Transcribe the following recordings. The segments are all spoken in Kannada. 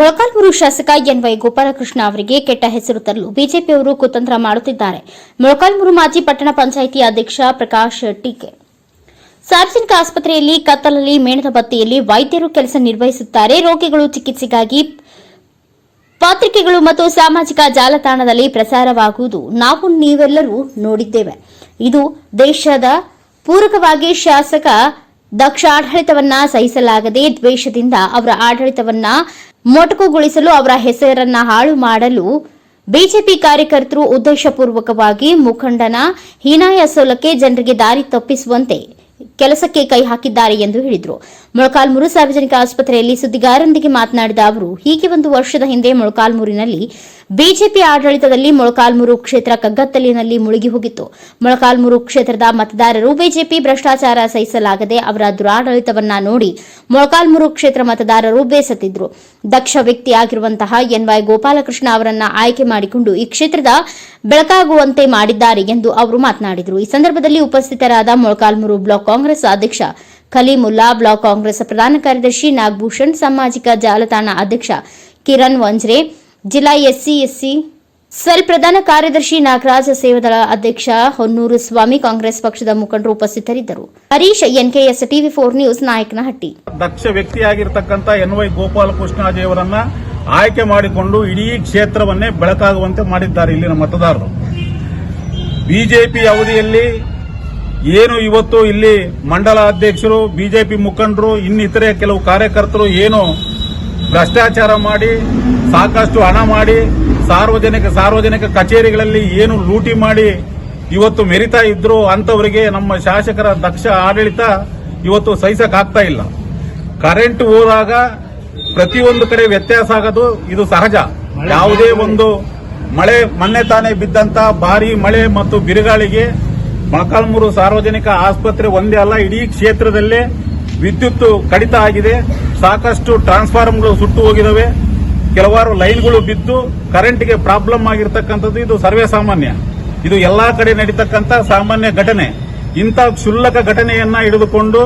ಮೊಳಕಾಲ್ಮೂರು ಶಾಸಕ ಎನ್ವೈ ಗೋಪಾಲಕೃಷ್ಣ ಅವರಿಗೆ ಕೆಟ್ಟ ಹೆಸರು ತರಲು ಬಿಜೆಪಿಯವರು ಕುತಂತ್ರ ಮಾಡುತ್ತಿದ್ದಾರೆ. ಮೊಳಕಾಲ್ಮೂರು ಮಾಜಿ ಪಟ್ಟಣ ಪಂಚಾಯಿತಿ ಅಧ್ಯಕ್ಷ ಪ್ರಕಾಶ್ ಟೀಕೆ. ಸಾರ್ವಜನಿಕ ಆಸ್ಪತ್ರೆಯಲ್ಲಿ ಕತ್ತಲಲ್ಲಿ ಮೇಣದ ಬತ್ತಿಯಲ್ಲಿ ವೈದ್ಯರು ಕೆಲಸ ನಿರ್ವಹಿಸುತ್ತಾರೆ. ರೋಗಿಗಳು ಚಿಕಿತ್ಸೆಗಾಗಿ ಪತ್ರಿಕೆಗಳು ಮತ್ತು ಸಾಮಾಜಿಕ ಜಾಲತಾಣದಲ್ಲಿ ಪ್ರಸಾರವಾಗುವುದು ನಾವು ನೀವೆಲ್ಲರೂ ನೋಡಿದ್ದೇವೆ. ಇದು ದೇಶದ ಪೂರಕವಾಗಿ ಶಾಸಕ ದಕ್ಷ ಆಡಳಿತವನ್ನ ಸಹಿಸಲಾಗದೆ ದ್ವೇಷದಿಂದ ಅವರ ಆಡಳಿತವನ್ನ ಮೊಟಕುಗೊಳಿಸಲು ಅವರ ಹೆಸರನ್ನ ಹಾಳು ಮಾಡಲು ಬಿಜೆಪಿ ಕಾರ್ಯಕರ್ತರು ಉದ್ದೇಶಪೂರ್ವಕವಾಗಿ ಮುಖಂಡನ ಹೀನಾಯ ಸೋಲಕ್ಕೆ ಜನರಿಗೆ ದಾರಿ ತಪ್ಪಿಸುವಂತೆ ಕೆಲಸಕ್ಕೆ ಕೈ ಹಾಕಿದ್ದಾರೆ ಎಂದು ಹೇಳಿದರು. ಮೊಳಕಾಲ್ಮೂರು ಸಾರ್ವಜನಿಕ ಆಸ್ಪತ್ರೆಯಲ್ಲಿ ಸುದ್ದಿಗಾರರೊಂದಿಗೆ ಮಾತನಾಡಿದ ಅವರು, ಹೀಗೆ ಒಂದು ವರ್ಷದ ಹಿಂದೆ ಮೊಳಕಾಲ್ಮೂರಿನಲ್ಲಿ ಬಿಜೆಪಿ ಆಡಳಿತದಲ್ಲಿ ಮೊಳಕಾಲ್ಮೂರು ಕ್ಷೇತ್ರ ಕಗ್ಗತ್ತಲಿನಲ್ಲಿ ಮುಳುಗಿ ಹೋಗಿತ್ತು. ಮೊಳಕಾಲ್ಮೂರು ಕ್ಷೇತ್ರದ ಮತದಾರರು ಬಿಜೆಪಿ ಭ್ರಷ್ಟಾಚಾರ ಸಹಿಸಲಾಗದೆ ಅವರ ದುರಾಡಳಿತವನ್ನ ನೋಡಿ ಮೊಳಕಾಲ್ಮೂರು ಕ್ಷೇತ್ರ ಮತದಾರರು ಬೇಸತ್ತಿದ್ರು. ದಕ್ಷ ವ್ಯಕ್ತಿಯಾಗಿರುವಂತಹ ಎನ್ವೈ ಗೋಪಾಲಕೃಷ್ಣ ಅವರನ್ನ ಆಯ್ಕೆ ಮಾಡಿಕೊಂಡು ಈ ಕ್ಷೇತ್ರದ ಬೆಳಕಾಗುವಂತೆ ಮಾಡಿದ್ದಾರೆ ಎಂದು ಅವರು ಮಾತನಾಡಿದರು. ಈ ಸಂದರ್ಭದಲ್ಲಿ ಉಪಸ್ಥಿತರಾದ ಮೊಳಕಾಲ್ಮೂರು ಬ್ಲಾಕ್ ಕಾಂಗ್ರೆಸ್ ಅಧ್ಯಕ್ಷ ಖಲೀಮುಲ್ಲಾ, ಬ್ಲಾಕ್ ಕಾಂಗ್ರೆಸ್ ಪ್ರಧಾನ ಕಾರ್ಯದರ್ಶಿ ನಾಗಭೂಷಣ್, ಸಾಮಾಜಿಕ ಜಾಲತಾಣ ಅಧ್ಯಕ್ಷ ಕಿರಣ್ ವಂಜ್ರೆ, ಜಿಲ್ಲಾ ಎಸ್ಸಿ ಎಸ್ಸಿ ಸೆಲ್ ಪ್ರಧಾನ ಕಾರ್ಯದರ್ಶಿ ನಾಗರಾಜ ಸೇವಾದಳ ಅಧ್ಯಕ್ಷ ಹೊನ್ನೂರು ಸ್ವಾಮಿ ಕಾಂಗ್ರೆಸ್ ಪಕ್ಷದ ಮುಖಂಡರು ಉಪಸ್ಥಿತರಿದ್ದರು. Harish, NKS TV four news, Nayakanahatti. ದಕ್ಷ ವ್ಯಕ್ತಿಯಾಗಿರ್ತಕ್ಕಂಥ ಎನ್ ವೈ ಗೋಪಾಲಕೃಷ್ಣಾಜಿಯವರನ್ನ ಆಯ್ಕೆ ಮಾಡಿಕೊಂಡು ಇಡೀ ಕ್ಷೇತ್ರವನ್ನೇ ಬೆಳಕಾಗುವಂತೆ ಮಾಡಿದ್ದಾರೆ ಇಲ್ಲಿನ ಮತದಾರರು. ಬಿಜೆಪಿ ಅವಧಿಯಲ್ಲಿ ಏನು ಇವತ್ತು ಇಲ್ಲಿ ಮಂಡಲ ಅಧ್ಯಕ್ಷರು ಬಿಜೆಪಿ ಮುಖಂಡರು ಇನ್ನಿತರೆ ಕೆಲವು ಕಾರ್ಯಕರ್ತರು ಏನು ಭ್ರಷ್ಟಾಚಾರ ಮಾಡಿ ಸಾಕಷ್ಟು ಹಣ ಮಾಡಿ ಸಾರ್ವಜನಿಕ ಸಾರ್ವಜನಿಕ ಕಚೇರಿಗಳಲ್ಲಿ ಏನು ಲೂಟಿ ಮಾಡಿ ಇವತ್ತು ಮೆರಿತಾ ಇದ್ರು ಅಂತವರಿಗೆ ನಮ್ಮ ಶಾಸಕರ ದಕ್ಷ ಆಡಳಿತ ಇವತ್ತು ಸಹಿಸಕ್ಕಾಗ್ತಾ ಇಲ್ಲ. ಕರೆಂಟ್ ಹೋದಾಗ ಪ್ರತಿಯೊಂದು ಕಡೆ ವ್ಯತ್ಯಾಸ ಆಗೋದು ಇದು ಸಹಜ. ಯಾವುದೇ ಒಂದು ಮಳೆ ಮೊನ್ನೆ ತಾನೇ ಬಿದ್ದಂತ ಭಾರಿ ಮಳೆ ಮತ್ತು ಬಿರುಗಾಳಿಗೆ ಮೊಳಕಾಲ್ಮೂರು ಸಾರ್ವಜನಿಕ ಆಸ್ಪತ್ರೆ ಒಂದೇ ಅಲ್ಲ, ಇಡೀ ಕ್ಷೇತ್ರದಲ್ಲೇ ವಿದ್ಯುತ್ ಕಡಿತ ಆಗಿದೆ. ಸಾಕಷ್ಟು ಟ್ರಾನ್ಸ್ಫಾರ್ಮ್ಗಳು ಸುಟ್ಟು ಹೋಗಿದವೆ. ಕೆಲವಾರು ಲೈನ್ಗಳು ಬಿದ್ದು ಕರೆಂಟ್ಗೆ ಪ್ರಾಬ್ಲಮ್ ಆಗಿರ್ತಕ್ಕಂಥದ್ದು ಇದು ಸರ್ವೇ ಸಾಮಾನ್ಯ. ಇದು ಎಲ್ಲಾ ಕಡೆ ನಡೀತಕ್ಕಂಥ ಸಾಮಾನ್ಯ ಘಟನೆ. ಇಂಥ ಕ್ಷುಲ್ಲಕ ಘಟನೆಯನ್ನ ಹಿಡಿದುಕೊಂಡು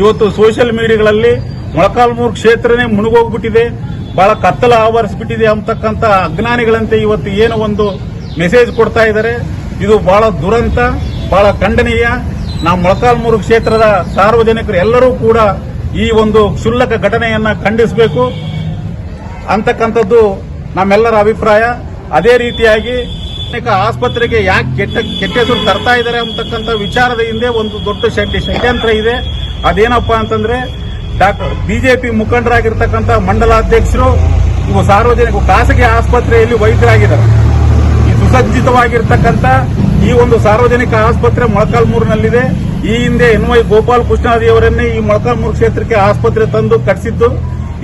ಇವತ್ತು ಸೋಷಿಯಲ್ ಮೀಡಿಯಾಗಳಲ್ಲಿ ಮೊಳಕಾಲ್ಮೂರು ಕ್ಷೇತ್ರನೇ ಮುಳುಗೋಗ್ಬಿಟ್ಟಿದೆ. ಬಹಳ ಕತ್ತಲ ಆವರಿಸ್ಬಿಟ್ಟಿದೆ ಅಂತಕ್ಕಂಥ ಅಜ್ಞಾನಿಗಳಂತೆ ಇವತ್ತು ಏನು ಒಂದು ಮೆಸೇಜ್ ಕೊಡ್ತಾ ಇದ್ದಾರೆ. ಇದು ಬಹಳ ದುರಂತ. ಬಹಳ ಖಂಡನೀಯ. ನಾವು ಮೊಳಕಾಲ್ಮೂರು ಕ್ಷೇತ್ರದ ಸಾರ್ವಜನಿಕರು ಎಲ್ಲರೂ ಕೂಡ ಈ ಒಂದು ಕ್ಷುಲ್ಲಕ ಘಟನೆಯನ್ನ ಖಂಡಿಸಬೇಕು. ಅಂತಕ್ಕಂಥದ್ದು ನಮ್ಮೆಲ್ಲರ ಅಭಿಪ್ರಾಯ. ಅದೇ ರೀತಿಯಾಗಿ ಆಸ್ಪತ್ರೆಗೆ ಯಾಕೆ ಕೆಟ್ಟ ಕೆಟ್ಟ ಹೆಸರು ತರ್ತಾ ಇದ್ದಾರೆ ಅಂತಕ್ಕಂಥ ವಿಚಾರದ ಹಿಂದೆ ಒಂದು ದೊಡ್ಡ ಷಡ್ಯ ಷಡ್ಯಂತ್ರ ಇದೆ. ಅದೇನಪ್ಪ ಅಂತಂದ್ರೆ ಡಾಕ್ಟರ್ ಬಿಜೆಪಿ ಮುಖಂಡರಾಗಿರ್ತಕ್ಕಂಥ ಮಂಡಲಾಧ್ಯಕ್ಷರು ಸಾರ್ವಜನಿಕ ಖಾಸಗಿ ಆಸ್ಪತ್ರೆಯಲ್ಲಿ ವೈದ್ಯರಾಗಿದ್ದಾರೆ. ಸುಸಜ್ಜಿತವಾಗಿರ್ತಕ್ಕಂಥ ಈ ಒಂದು ಸಾರ್ವಜನಿಕ ಆಸ್ಪತ್ರೆ ಮೊಳಕಾಲ್ಮೂರಿನಲ್ಲಿದೆ ಈ ಹಿಂದೆ ಎನ್ ವೈ ಗೋಪಾಲ್ ಕೃಷ್ಣಾದಿಯವರನ್ನೇ ಈ ಮೊಳಕಾಲ್ಮೂರು ಕ್ಷೇತ್ರಕ್ಕೆ ಆಸ್ಪತ್ರೆ ತಂದು ಕಟ್ಟಿಸಿದ್ದು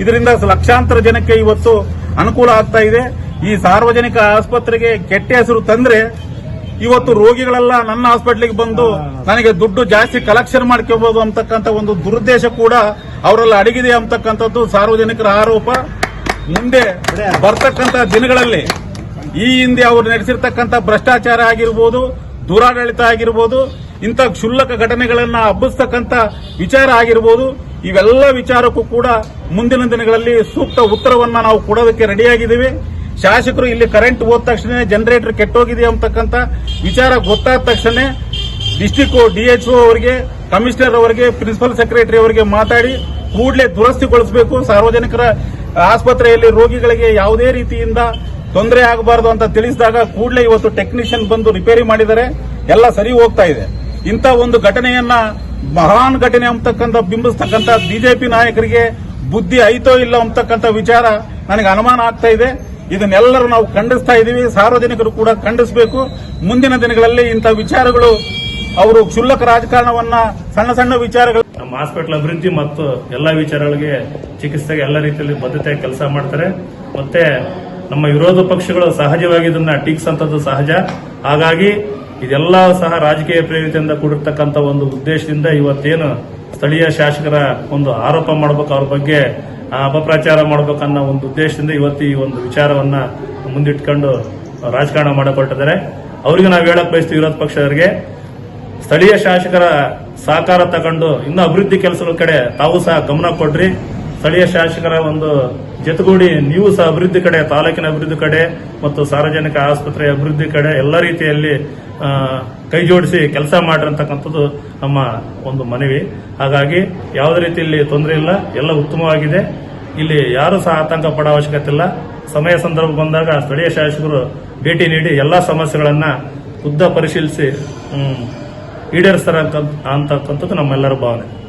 ಇದರಿಂದ ಲಕ್ಷಾಂತರ ಜನಕ್ಕೆ ಇವತ್ತು ಅನುಕೂಲ ಆಗ್ತಾ ಇದೆ. ಈ ಸಾರ್ವಜನಿಕ ಆಸ್ಪತ್ರೆಗೆ ಕೆಟ್ಟ ಹೆಸರು ತಂದ್ರೆ ಇವತ್ತು ರೋಗಿಗಳೆಲ್ಲ ನನ್ನ ಹಾಸ್ಪಿಟ್ಲಿಗೆ ಬಂದು ನನಗೆ ದುಡ್ಡು ಜಾಸ್ತಿ ಕಲೆಕ್ಷನ್ ಮಾಡ್ಕೋಬಹುದು ಅಂತಕ್ಕಂಥ ಒಂದು ದುರುದ್ದೇಶ ಕೂಡ ಅವರೆಲ್ಲ ಅಡಗಿದೆ ಅಂತಕ್ಕಂಥದ್ದು ಸಾರ್ವಜನಿಕರ ಆರೋಪ. ಮುಂದೆ ಬರ್ತಕ್ಕಂಥ ದಿನಗಳಲ್ಲಿ ಈ ಹಿಂದೆ ಅವರು ನಡೆಸಿರ್ತಕ್ಕಂಥ ಭ್ರಷ್ಟಾಚಾರ ಆಗಿರ್ಬೋದು, ದುರಾಡಳಿತ ಆಗಿರ್ಬೋದು, ಇಂಥ ಕ್ಷುಲ್ಲಕ ಘಟನೆಗಳನ್ನು ಹಬ್ಬಿಸ್ತಕ್ಕಂಥ ವಿಚಾರ ಆಗಿರ್ಬೋದು, ಇವೆಲ್ಲ ವಿಚಾರಕ್ಕೂ ಕೂಡ ಮುಂದಿನ ದಿನಗಳಲ್ಲಿ ಸೂಕ್ತ ಉತ್ತರವನ್ನು ನಾವು ಕೊಡೋದಕ್ಕೆ ರೆಡಿಯಾಗಿದ್ದೀವಿ. ಶಾಸಕರು ಇಲ್ಲಿ ಕರೆಂಟ್ ಹೋದ ತಕ್ಷಣ ಜನರೇಟರ್ ಕೆಟ್ಟೋಗಿದೆ ಅಂತಕ್ಕಂಥ ವಿಚಾರ ಗೊತ್ತಾದ ತಕ್ಷಣ ಡಿಸ್ಟಿಕ್ ಡಿಎಚ್ಒ ಅವರಿಗೆ ಕಮಿಷನರ್ ಅವರಿಗೆ ಪ್ರಿನ್ಸಿಪಲ್ ಸೆಕ್ರೆಟರಿ ಅವರಿಗೆ ಮಾತಾಡಿ, ಕೂಡಲೇ ದುರಸ್ತಿಗೊಳಿಸಬೇಕು. ಸಾರ್ವಜನಿಕರ ಆಸ್ಪತ್ರೆಯಲ್ಲಿ ರೋಗಿಗಳಿಗೆ ಯಾವುದೇ ರೀತಿಯಿಂದ ತೊಂದರೆ ಆಗಬಾರದು ಅಂತ ತಿಳಿಸಿದಾಗ ಕೂಡಲೇ ಇವತ್ತು ಟೆಕ್ನಿಷಿಯನ್ ಬಂದು ರಿಪೇರಿ ಮಾಡಿದರೆ ಎಲ್ಲ ಸರಿ ಹೋಗ್ತಾ ಇದೆ. ಇಂಥ ಒಂದು ಘಟನೆಯನ್ನ ಮಹಾನ್ ಘಟನೆ ಅಂತಕ್ಕಂಥ, ಬಿಂಬಿಸ್ತಕ್ಕಂಥ ಬಿಜೆಪಿ ನಾಯಕರಿಗೆ ಬುದ್ಧಿ ಐತೋ ಇಲ್ಲ ಅಂತಕ್ಕಂಥ ವಿಚಾರ ನನಗೆ ಅನುಮಾನ ಆಗ್ತಾ ಇದೆ. ಇದನ್ನೆಲ್ಲರೂ ನಾವು ಖಂಡಿಸ್ತಾ ಇದ್ದೀವಿ ಸಾರ್ವಜನಿಕರು ಕೂಡ ಖಂಡಿಸಬೇಕು. ಮುಂದಿನ ದಿನಗಳಲ್ಲಿ ಇಂಥ ವಿಚಾರಗಳು, ಅವರು ಕ್ಷುಲ್ಲಕ ರಾಜಕಾರಣವನ್ನ ಸಣ್ಣ ಸಣ್ಣ ವಿಚಾರಗಳು ನಮ್ಮ ಹಾಸ್ಪಿಟಲ್ ಅಭಿವೃದ್ಧಿ ಮತ್ತು ಎಲ್ಲ ವಿಚಾರಗಳಿಗೆ ಚಿಕಿತ್ಸೆಗೆ ಎಲ್ಲ ರೀತಿಯಲ್ಲಿ ಬದ್ಧತೆ ಕೆಲಸ ಮಾಡ್ತಾರೆ. ಮತ್ತೆ ನಮ್ಮ ವಿರೋಧ ಪಕ್ಷಗಳು ಸಹಜವಾಗಿ ಇದನ್ನ ಟೀಕಿಸಂತದ್ದು ಸಹಜ. ಹಾಗಾಗಿ ಇದೆಲ್ಲ ಸಹ ರಾಜಕೀಯ ಪ್ರೇರಿತೆಯಿಂದ ಕೂಡಿರ್ತಕ್ಕಂಥ ಒಂದು ಉದ್ದೇಶದಿಂದ ಇವತ್ತೇನು ಸ್ಥಳೀಯ ಶಾಸಕರ ಒಂದು ಆರೋಪ ಮಾಡಬೇಕು, ಅವ್ರ ಬಗ್ಗೆ ಅಪಪ್ರಚಾರ ಮಾಡಬೇಕನ್ನೋ ಒಂದು ಉದ್ದೇಶದಿಂದ ಇವತ್ತು ಈ ಒಂದು ವಿಚಾರವನ್ನ ಮುಂದಿಟ್ಕೊಂಡು ರಾಜಕಾರಣ ಮಾಡಕೊಟ್ಟಿದ್ದಾರೆ. ಅವರಿಗೆ ನಾವು ಹೇಳಕ್ ಬಯಸ್ತೀವಿ ವಿರೋಧ ಪಕ್ಷದವರಿಗೆ. ಸ್ಥಳೀಯ ಶಾಸಕರ ಸಹಕಾರ ತಗೊಂಡು ಇನ್ನೂ ಅಭಿವೃದ್ಧಿ ಕೆಲಸಗಳ ಕಡೆ ತಾವು ಸಹ ಗಮನ ಕೊಡ್ರಿ. ಸ್ಥಳೀಯ ಶಾಸಕರ ಒಂದು ಜೊತೆಗೂಡಿ ನೀವು ಸಹ ಅಭಿವೃದ್ಧಿ ಕಡೆ, ತಾಲೂಕಿನ ಅಭಿವೃದ್ಧಿ ಕಡೆ ಮತ್ತು ಸಾರ್ವಜನಿಕ ಆಸ್ಪತ್ರೆ ಅಭಿವೃದ್ಧಿ ಕಡೆ ಎಲ್ಲ ರೀತಿಯಲ್ಲಿ ಕೈ ಜೋಡಿಸಿ ಕೆಲಸ ಮಾಡಿರತಕ್ಕಂಥದ್ದು ನಮ್ಮ ಒಂದು ಮನವಿ. ಹಾಗಾಗಿ ಯಾವುದೇ ರೀತಿಯಲ್ಲಿ ತೊಂದರೆ ಇಲ್ಲ, ಎಲ್ಲ ಉತ್ತಮವಾಗಿದೆ. ಇಲ್ಲಿ ಯಾರು ಸಹ ಆತಂಕ ಪಡೋ ಅವಶ್ಯಕತೆ ಇಲ್ಲ. ಸಮಯ ಸಂದರ್ಭ ಬಂದಾಗ ಸ್ಥಳೀಯ ಶಾಸಕರು ಭೇಟಿ ನೀಡಿ ಎಲ್ಲ ಸಮಸ್ಯೆಗಳನ್ನು ಉದ್ದ ಪರಿಶೀಲಿಸಿ ಈಡೇರಿಸ್ತಾರೆ ಅಂತ- ಅಂತಕ್ಕಂಥದ್ದು ನಮ್ಮೆಲ್ಲರ ಭಾವನೆ.